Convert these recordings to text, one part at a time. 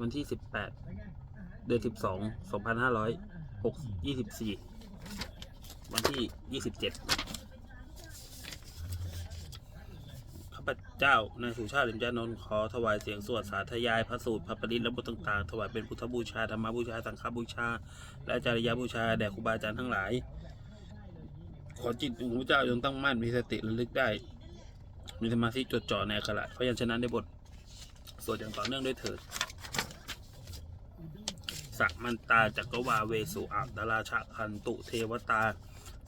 วันที่สิบแปดเดือนสิบสองสองพันห้าร้อยหกยี่สิบสี่วันที่ยี่สิบเจ็ดข้าพเจ้านายสุชาติลิมจานนท์ขอถวายเสียงสวดสาธยายพระสูตรพระปริตและบทต่างๆ ถวายเป็นพุทธบูชาธรรมบูชา สังฆบูชา และจริยบูชา แด่ครูบาอาจารย์ทั้งหลาย ขอจิตของพระเจ้าจงตั้งมั่นมีสติระลึกได้ มีสมาธิจดจ่อในอักขระพยัญชนะในบทสวดอย่างต่อเนื่องด้วยเถิด สัมมันตาจักรวาเวสุอัตราชะคันตุเทวตา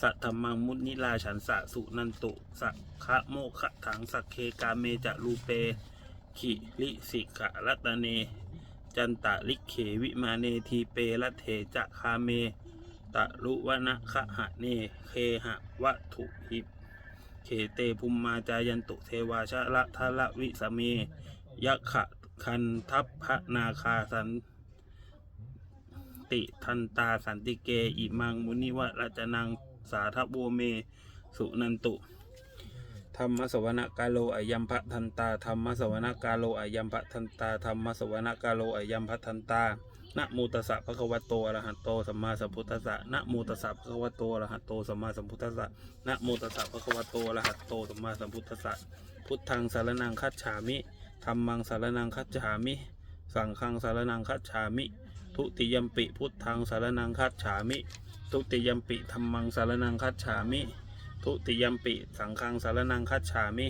สัทธมังมุนิลาฉันสะสุนันตุ สักคะโมขะถังสักเคกาเมจะรูเป ขิลิสิกะรัตเน จันตะลิเขวิมาเนทีเปรัเถจะคาเม ตะรุวนะคะหะเนเคหะวัตุหิเขเตภุมมาจายันตุเทวาชะละทะละวิสเมยะขะคันทัพพะนาคาสัน ติทันตาสันติเกอิมังมุนิวะรัจนังสาทโวเม สุนันตุธรรมสวนกาโลอายัมพะทันตาธรรมสวนกาโลอายัมพะทันตาธรรมสวนกาโลอายัมพะทันตานะโมตัสสะภะคะวะโตอะระหะโตสัมมาสัมพุทธัสสะนะโมตัสสะภะคะวะโตอะระหะโตสัมมาสัมพุทธัสสะนะโมตัสสะภะคะวะโตอะระหะโตสัมมาสัมพุทธัสสะพุทธังสารนังคัจฉามิธัมมังสารนังคัจฉามิ สังฆังสารนังคัจฉามิ ทุติยมปิพุทธังสารนังคัจฉามิ ทุติยมปิธัมมังสารนังคัจฉามิ ทุติยมปิสังฆังสารนังคัจฉามิ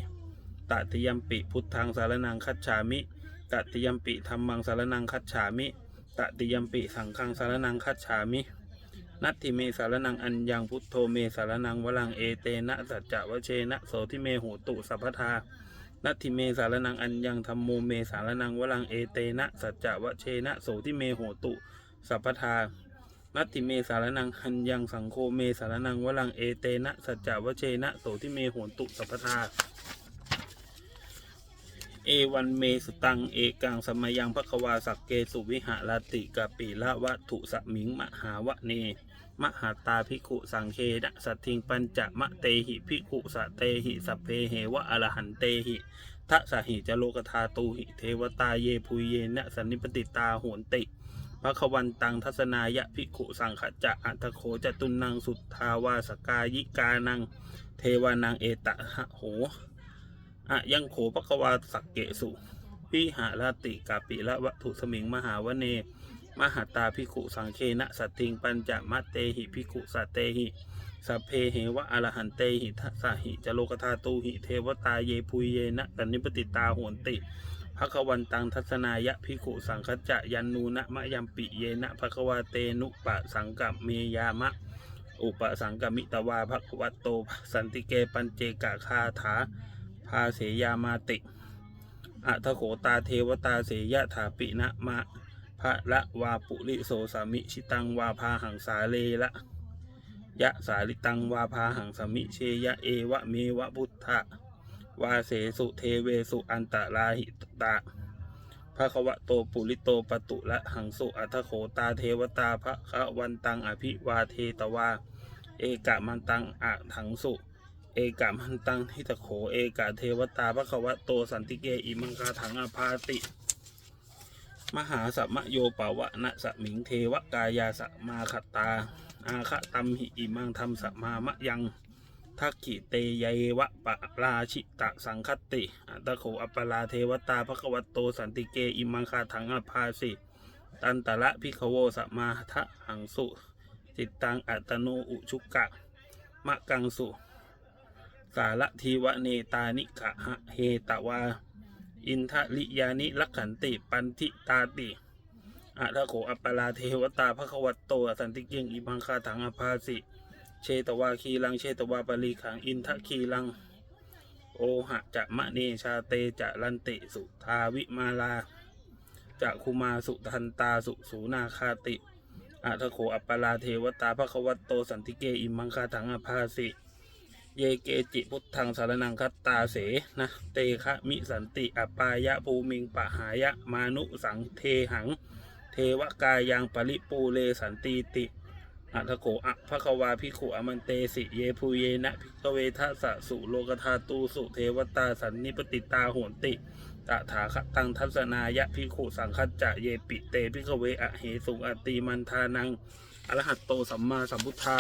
ตติยมปิพุทธังสารนังคัจฉามิตติยมปิธรรมังสารนังคัจฉามิตติยมปิสังฆังสารนังคัจฉามินัตถิเมสารนังอัญญังพุทโธเมสารนังวลังเอเตนะสัจจะวเชนะโสทิเมโหตุสัพพทา นัตถิเมสารนังอัญญังธรรมโมเมสารนังวลังเอเตนะสัจจะวะเชนะโสทิเมโหตุ สัพพทานัตถิเมสารนังหันยังสังโฆเมสารนังวลังเอเตนะสัจจะวะเชนะโสทิเมโหตุสัพพทาเอวันเมสตังเอกังสมยังพระควาสักเกสุวิหารติกาปิละวัตถุสมิงมหาวะเน มหาตาภิกขุสังเคนะสัตถิงปัญจมะเตหิภิกขุสะเตหิสัพเพเหวะอรหันเตหิทะสหิจโลกธาตูหิเทวตาเยพุเยนะสันนิปติตาโหนติพระควันตังทัศนายะภิกขุสังขจะอัตโขจตุนังสุทธาวาสกายิกานัง เทวานังเอตะหะโหอะยังโขภควาสักเกสุวิหารติกาปิละวัตถุสมิงมหาวเน มหาตาภิกขุสังเคนะสัตถิงปัญจมัตเตหิภิกขุสัตเตหิสัพเพเหวะอรหันเตหิทัสสหิจโลกธาตูหิเทวตาเยพุยเยนะตันนิปติตาโหนติภควันตังทัศนายะภิกขุสังคจะยันนูนะมะยัมปิเยนะภควาเตนุปะสังกัมเมยามะ อุปสังกมิตวาภควตโตสันติเกปัญเจกะคาถาพาเสยามาติอัทโขตาเทวตาเสยะถาปินะมะ พระละวาปุริโสสามิชิตังวาพาหังสาเลละยะสาลิตังวาพาหังสมิเชยะเอวะเมวะพุทธะวาเสสุเทเวสุอันตราหิตะพระควะโตปุริโตปตุละหังสุอัทโขตาเทวตาพระคะวันตังอภิวาเทตวา เอกะมันตังอะถังสุ เอกามันตังทิตโขเอกาเทวตาพระควะโตสันติเกอิมังคาถังอภาติ มหาสัมโยปวะนะสมิงเทวกายาสมาคตา อาคะตัมหิอิมังธรรมสมามะยังทักขิเตเยวะปะราชิตะสังคติอัตโขอปปลาเทวตาพระควะโตสันติเกอิมังคาถังอภาสิตันตระพิขโวสมาทะหังสุจิตตังอัตโนอุชุกะมะกังสุ สารทีวะเนตานิกะหะเฮตวา อินทะลิยานิลักขันติ ปันทิตาติอะทะโขอัปปลาเทวตาภควัตโตสันติเกียงอิมังคาถังอภาสิ เชตวาคีลังเชตวาปลีขังอินทะคีลัง โอหะจะมะเนชาเตจะลันติสุทาวิมาลาจะคุมาสุทันตาสุสูนาคาติอะทะโขอัปปลาเทวตาภควัตโตสันติเกอิมังคาถังอภาสิ เยเกจิพุทธังสารนังคัตตาเสนะเตคะมิสันติอปายะภูมิงปะหายะมานุสังเทหัง เทวกายังปริปูเลสันติติอัทโขอะภควาพิขุอมันเตสิเยภูเยนะพิกเวทัสสุโลกธาตูสุเทวตาสันนิปติตาโหนติตถาคตังทัศนายะพิขุสังคัจจะเยปิเตพิกเวอะเหสุงอติมันทานังอรหัตโตสัมมาสัมพุทธา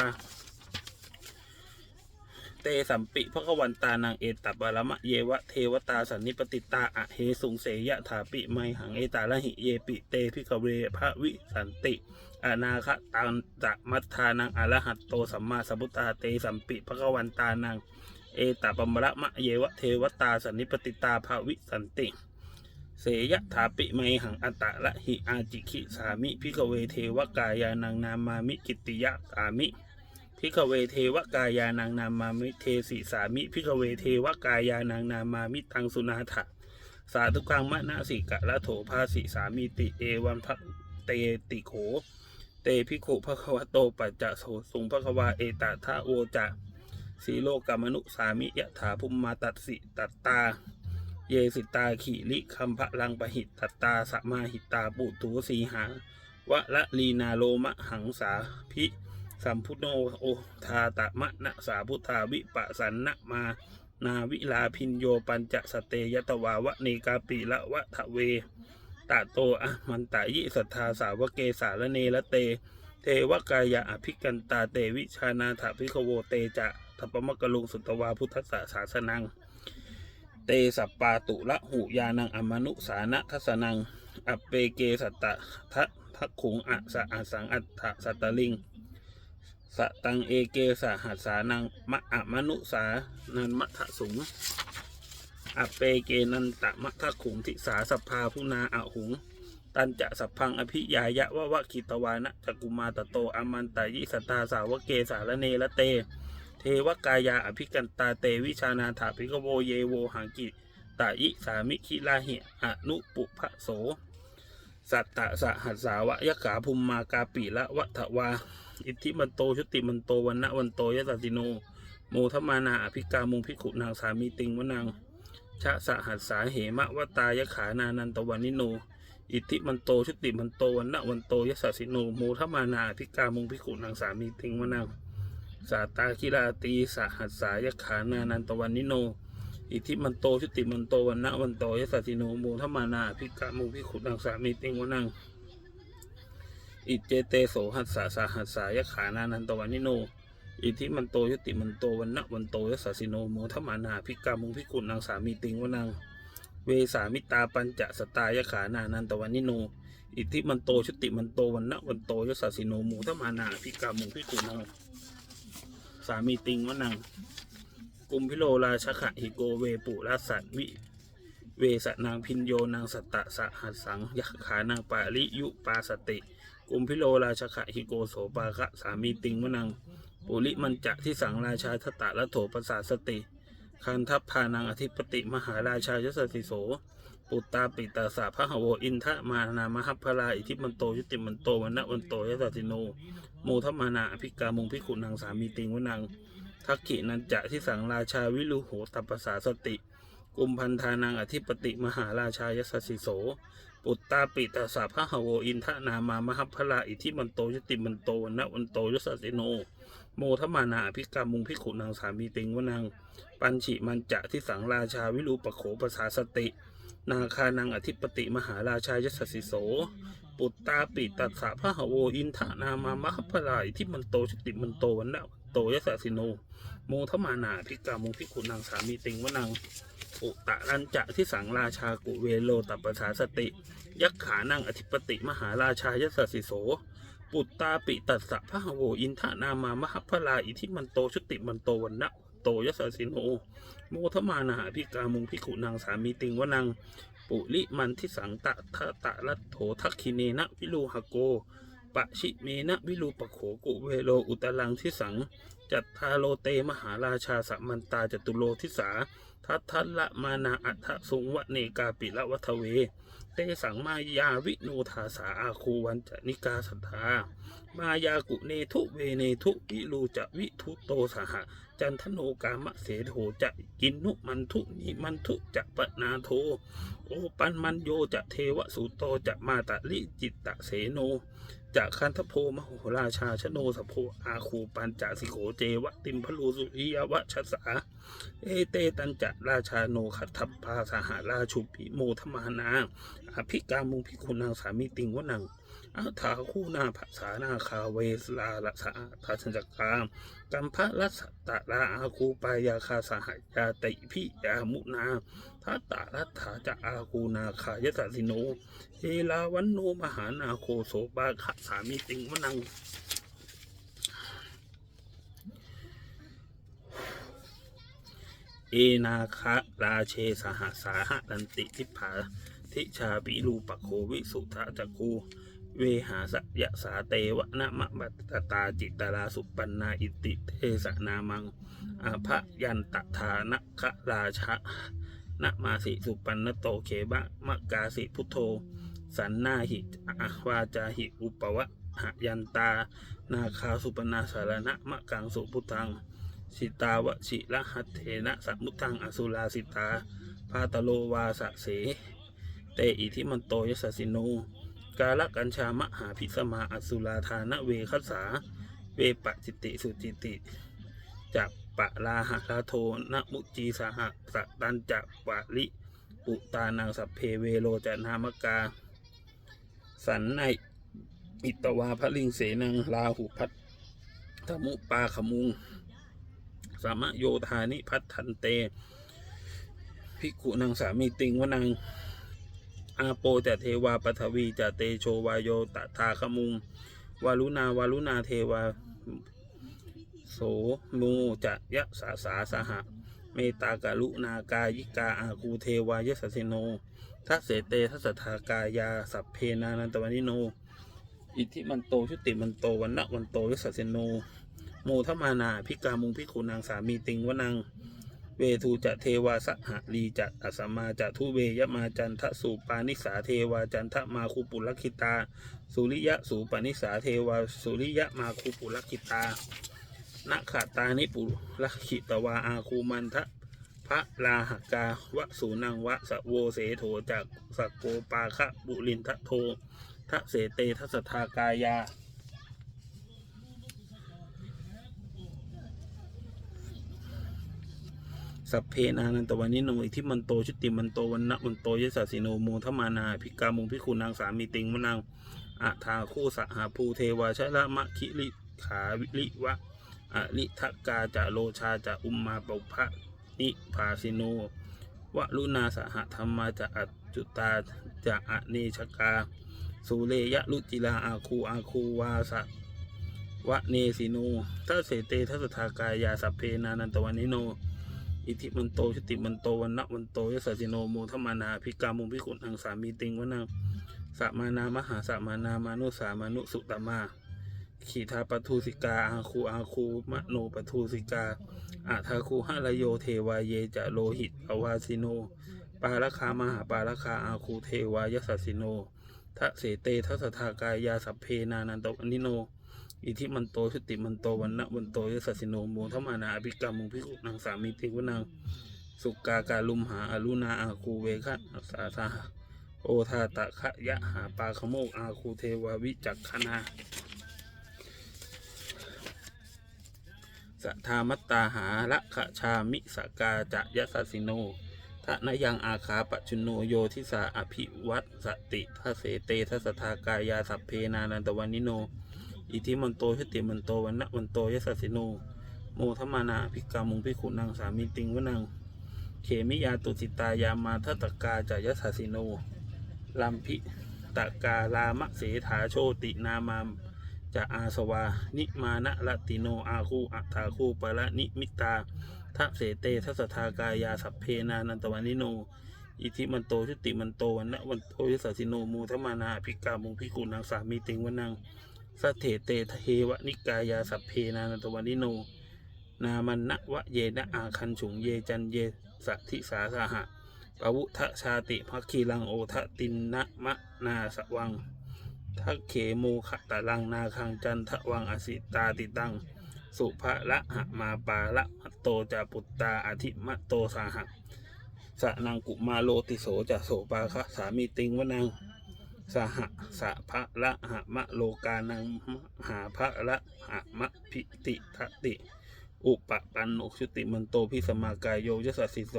สัมปิพระกวันตานังเอตับบาลมะเยวะเทวตาสันนิปติตาอะเฮสุงเสยะถาปิไมหังเอตาละหิเยปิเตพิกเวพระวิสันติอนาคตังจะมัทธานังอรหัตโตสัมมาสัมพุทธาเตสัมปิพระกวันตานังเอตับบาลมะเยวะเทวตาสันนิปติตาภาวิสันติ เสยถาปิไมหังอัตละหิอาจิคิสามิพิกเวเทวกายานังนามามิกิตติยะสามิ พิกเวเทวกายานังนามามิเทสิสามิพิกเวเทวกายานังนามามิตังสุนาถะสาธุกังมะนะสิกะละโถภาสิสามิติเอวันพระเตติโข เตพิขุภควโตปัจจะโสสุงภควาเอตาทะโวจะสีโลกามนุสามิยะถาภุมมาตัดสิตัตตา เยสิตาขีลิคัมภะลังปหิตตตาสมาหิตาปุตูสีหาวะละลีนาโลมะหังสาพิ สัมพุโนโอทาตะมะนะสาพุทธาวิปะสันนะมานาวิลาพินโยปัญจสเตยตวาวะเนกาปิละวะทะเวตาโตอะมันตายิสัทธาสาวเกสารเนละเต เทวกายะอภิกันตาเตวิชานาถพิขโวเตจะทัปมะกะลุงสุตวาพุทธศาสาสนัง เตสัปปาตุละหุยานังอมนุสานะทัสนังอปเปเกสัตตะทะทักขุงอะสะอาสังอัตถะสัตตลิง สตังเอเกสหัสสานังมะอะมนุสานันมัทะสุงอเปเกนันตะมัทะขุงทิสาสภาพุนาอะหุง ตันจะสัพพังอภิยายะวะวะคิตวานะจักุมาตโตอมันตายิสตาสาวกเกสารเนละเต เทวกายาอภิกันตาเตวิชานาถาภิกโวเยโวหังกิตายิสามิคิลาหิอนุปุพะโส สัตตะสหัสสาวะยะขาภุมมากาปิละวะทวา อิทธิมันโตชุติมันโตวันนะวันโตยะสัสสิโน โมทมานาอภิกามุงพิขุนางสามีติงวนังชะสะหัสสาเหมะวตายะขานานันตวันนิโน อิทธิมันโตชุติมันโตวันนะวันโตยะสัสสิโน โมทมานาอภิกามุงพิขุนางสามีติงวนังสาตาคิราตีสหัสสายะขานานันตวันนิโนอิทธิมันโตชุติมันโตวันนะวันโตยะสัสสิโนโมทมานาอภิกามุงพิขุนางสามีติงวนัง อิเจเตโสหัสสะสาหัสสายขานานันตวันนิโน อิทิมันโตยติมันโตวันนะวันโตยสสสิโนโมทมานาพิกามุงพิกุลนางสามีติงวนัง เวสามิตาปัญจสตายขานานันตวันนิโน อิทิมันโตชุติมันโตวันนะวันโตยสสสิโนโมทมานาพิกามุงพิกุลนางสามีติงวนังกุมพิโลราชขะหิโกเวปุราสันวิเวสนางพินโยนางสัตตะสหัสสังยขานางปาลิยุปาสติ กุมพิโลราชขะฮิโกโสปาคะสามีติงวนัง ปุริมันจะที่สังราชาทตะละโถปสาสติ คันทัพพานังอธิปติมหาราชายสสิโส ปุตตาปิตาสาพระหโวอินทะมานามหัพพลาอิทิมันโตยุติมันโตวันนะวันโตยสสิโนโมทมานาอภิกามุงพิขุนางสามีติงวนังทักขินันจะที่สังราชาวิลุโหตัปปสาสติ กุมพันธานังอธิปติมหาราชายสสิโส ปุตตาปิตาสาพระหโวอินทนามามหัพพลาอิทิมันโตยติมันโตวันะวันโตยสสิโน โมทมานาอภิกามุงพิขุนางสามีติงวนัง ปัญฉิมันจะที่สังราชาวิรูปโขปสาสติ นาคานังอธิปติมหาราชายสสิโส ปุตตาปิตัสสะพระหโวอินทนามามหัพพลาอิทิมันโตชุติมันโตวันะวันโตยสสิโน โมทมานาอภิกามุงพิขุนางสามีติงวนัง อุตะรันจะที่สังราชากุเวโลตัปสาสติ ยักขานังอธิปติมหาราชายสสิโส ปุตตาปิตัสสะพระหโวอินทนามามหพพลาอิทิมันโตชุติมันโตวันนะโตยสสิโนโมทมานาอภิกามุงพิขุนางสามีติงวนัง ปุริมันที่สังตะทะตะละโถทักคิเนนะวิลูหโกปะชิเมนะวิลูปโขกุเวโลอุตลังที่สัง จัตตาโลเตมหาราชาสัมมันตาจตุโลทิสา ทัทัละมานาอัฏฐสุงวะเนกาปิละวัทเว เตสังมายาวิโนทาสาอาคูวันจะนิกาสัทธา มายากุเนทุเวเนทุวิรูจะวิทุโตสหะจันทโนกามะเสโทจะกินนุมันทุนิมันทุจะปะนาโท โอปันมันโยจะเทวสุโตจะมาตะลิจิตตะเสโนจะคันทโพมโหราชาชโนสโพอาคูปัญจะสิโขเจวะติมพลูสุริยวะชสาเอเตตันจะราชาโนขัตถปาสหราชุปิโมธมานาอภิกามุงพิคุณางสามีติงวนัง อาถาคู่นาภาษานาคาเวสลาละสะทาสัญจกามกัมพะรัสตะลาอาคูปายาคาสหายาติพิยามุนาทัตตารัตถาจะอาคูนาคายสัสิโนเอลาวันโนมหานาโคโสบาคะสามีติงวนังเอนาคะราเชสหสาหดันติทิพาทิชาปิรูปโควิสุทธจักคู เวหาสยะสาเตวะนะมะบัตตตาจิตตราสุปันนาอิติเทสนามังอาภยันตทานะคะราชะนะมาสิสุปันนโตเขบะมะกาสิพุทโธ สันนาหิอะวาจาหิอุปวะหยันตา นาคาสุปนาสารณะมะกังสุพุทังสิตาวชิระหัตเถนะสัมมุตังอสุลาสิตาพาตโลวาสะเส เตอิทิมันโตยสสิโน กาลกัญชามหาพิสมาอสุลาธานะเวคัสสา เวปะจิติสุจิติจักปะลาหะลาโทนะมุจีสหะสะตันจักปะลิปุตานังสัพเพเวโรจนามกา สันในอิตวาพระลิงเสนังลาหุพัทธมุปาขมุงสามะโยธานิพัฒทันเต ภิกขุนางสามีติงวนัง อาโปจะเทวาปทวีจะเตโชวายโยตถาคมุงวารุณาวารุณาเทวาโสมูจะยะสาสาสหะ เมตากาลุนากายิกาอาคูเทวายสสสิโนทัสเสเตทัสสทากายาสัพเพนานันตวานิโน อิทธิมันโตชุติมันโตวันนะวันโตยสสสิโน โมทมานาพิกามุงพิคุนางสามีติงวนัง เวทูจะเทวาสหลีจะอัสมาจะทุเวยมาจันทสุปานิสาเทวาจันทมาคุปุลคิตา สุริยะสูปานิสาเทวาสุริยะมาคุปุลคิตานาคาตานิปุลคิตวาอาคูมันทะพระลาหกาวะสูนังวะสะโวเสโถจากสักโกปาคะบุรินทะโททะเสเตทัสทากายา สัพเพนานันตวันนิโนอิทิมันโตชุติมันโตวันนะวันโตยสัสสิโนโมทมานาภิกามุงพิคุณนางสามีติงมะนางอะทาคู่สหภูเทวาชละมะคิริขาวิริวะอะลิทกาจะโลชาจะอุมมาปุพะนิภาสิโนวะลุนาสหธรรมาจะอัจจุตาจะอเนชกาสุเลยะลุจิลาอาคูอาคูวาสะวะเนสิโนทัสเสเตทัสสทากายาสัพเพนานันตวันนิโน อิทิมันโตชติมันโตวันนะวันโตยสสสิโนโมทมานาภิกามุพิขุนทางสามีติงวนังสามานามหาสามานามานุสามานุสุตมา ขีทาปทุสิกาอาคูอาคูมะโนปทุสิกาอาทาคูหะระโยเทวาเยจะโลหิตอวาสิโน ปารลคามหาปารลคาอาคูเทวายสสสิโนทะเสเตทัสสทากายาสัพเพนานันตวนิโน อิทิมันโตชุติมันโตวันนะวันโตยสัสิโนโมทมานาอภิกรรมมุงพิกุนางสามีติวนังสุกาการุมหาอรุณาอาคูเวคะอัสสาสาโอทาตะขะยะหาปาขโมกอาคูเทวาวิจักขณาสัทธามัตตาหาละขะชามิสกาจะยะสัสิโนทะนยังอาคาปจุโนโยทิสาอภิวัตสติทะเสเตทัสทากายาสัพเพนานันตวันิโน อิทิมันโตชติมันโตวันนะวันโตยสัสสิโน โมทมานาภิกามุงพิขุนางสามีติงวนังเขมิยาตุจิตายามาทัตกาจายสัสสิโนลัมพิตะกาลามะเสถาโชตินามามจะอาสวา นิมานะละติโนอาคูอัฏฐาคูปะละนิมิตาทะเสเตทัสทากายาสัพเพนานันตวันิโน อิทิมันโตชุติมันโตวันนะวันโตยสัสสิโนโมทมานาภิกามุงพิขุนางสามีติงวนัง สัทเถเตเทวนิกายาสัพเพนานตวันิโน นามันนะวะเยนะอาคันฉุงเยจันเยสัทิสาสาหะปวุทชาติพักคีลังโอทะตินนะมะนาสวังทักเขมูขตะลังนาคังจันทะวังอสิตาติตัง สุภะละหะมาปาละมะโตจาปุตตาอธิมะโตสาหะสะนังกุมาโลติโสจะโสปาคะสามีติงวนัง สหสะพะละหะมะโลกานังมหาพระละหะมะพิติทติ อุปปันโนชุติมันโตพิสมากายโยยสสิโส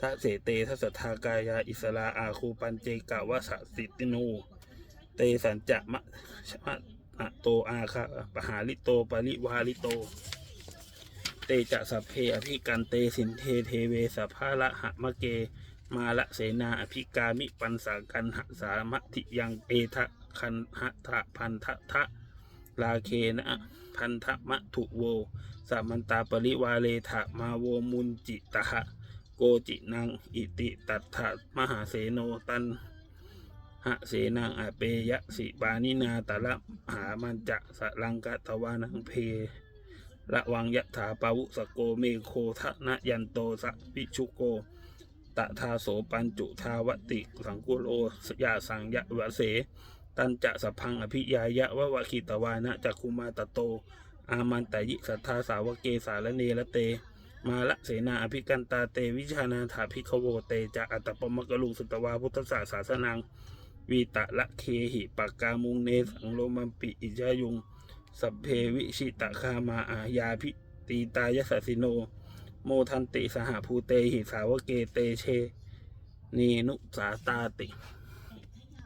ทะเสเตทัสทากายาอิสลาอาคูปันเจกาวะสสิติโนเตสัญจะมะชะอะโตอาคาปหาลิโตปริวาลิโต เตจะสัพเพอภิกันเตสินเทเทเวสภาละหะมะเก มาละเสนาอภิกามิปันสากันหะสามะทิยังเอทะคันหะทะพันทะทะลาเคนะพันทะมะถุโวสัมมันตาปริวาเลทะมาโวมุนจิตะโกจินังอิติตัตถะมหาเสโนตันหะเสนังอเปยะสิปานินาตะละหามันจะสะลังกะตวานังเพระวังยะถาปาวุสโกเมโคทะนะยันโตสะปิชุโก ตะทาโสปัญจุทาวติ สังกุโลสยาสังยะวะเส ตันจะสพังอภิยายะวะวะคิตวานะจักคุมาตะโต อามันตยิสัทธาสาวเกสารเนละเต มาละเสนาอภิกันตาเตวิชานาถาภิกขโวเตจะอัตตปมกะลุสุตวาพุทธศาสาสนังวีตะละเคหิปากกามุงเนสังโลมัมปิอิจายุง สัพเพวิชิตะคามาอาญาพิตีตายสสสิโน โมทันติสหภูเตหิสาวเกเตเชนีนุสาตาติ